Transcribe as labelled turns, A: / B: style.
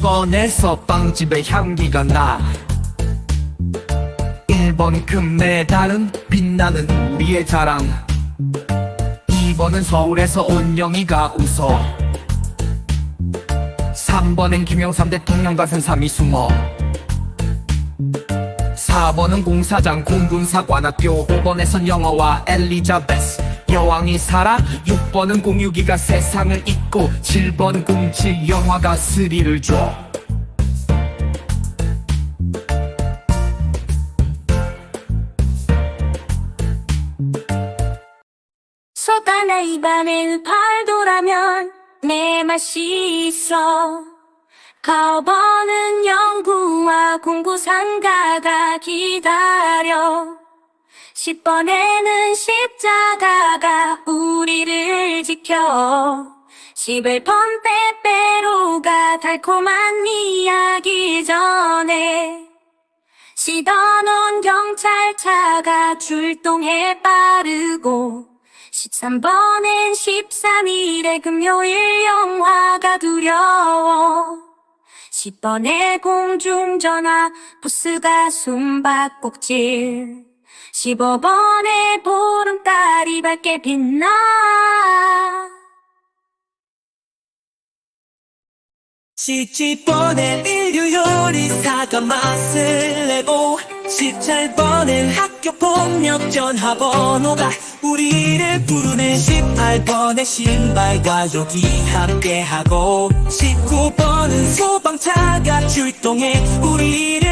A: 10번에서 빵집의 향기가 나. 1번 금메달은 빛나는 우리의 자랑. 2번은 서울에서 온 영희가 웃어. 3번은 김영삼 대통령 같은 삶이 숨어. 4번은 공사장 공군사관학교 5번에선 영어와 엘리자베스 여왕이 살아 6번은 공유기가 세상을 잇고 7번은 꿈칠 영화가 스릴을 줘.
B: 소다나 입안을 팔도라면 내 맛이 있어. 가버는 연구와 공부 상가가 기다려 10번에는 십자가가 우리를 지켜 11번 빼빼로가 달콤한 이야기 전에 시던온 경찰차가 출동해 빠르고 13번엔 13일의 금요일 영화가 두려워 10번에 공중전화 부스가 숨바꼭질 15번에 보름달이 밝게 빛나.
C: 17번엔 인류 요리사가 맛을 내고 17번엔 학교 폭력 전화 번호가 우리를 부르는 18번의 신발 가족이 함께하고 19번은 소방차가 출동해 우리를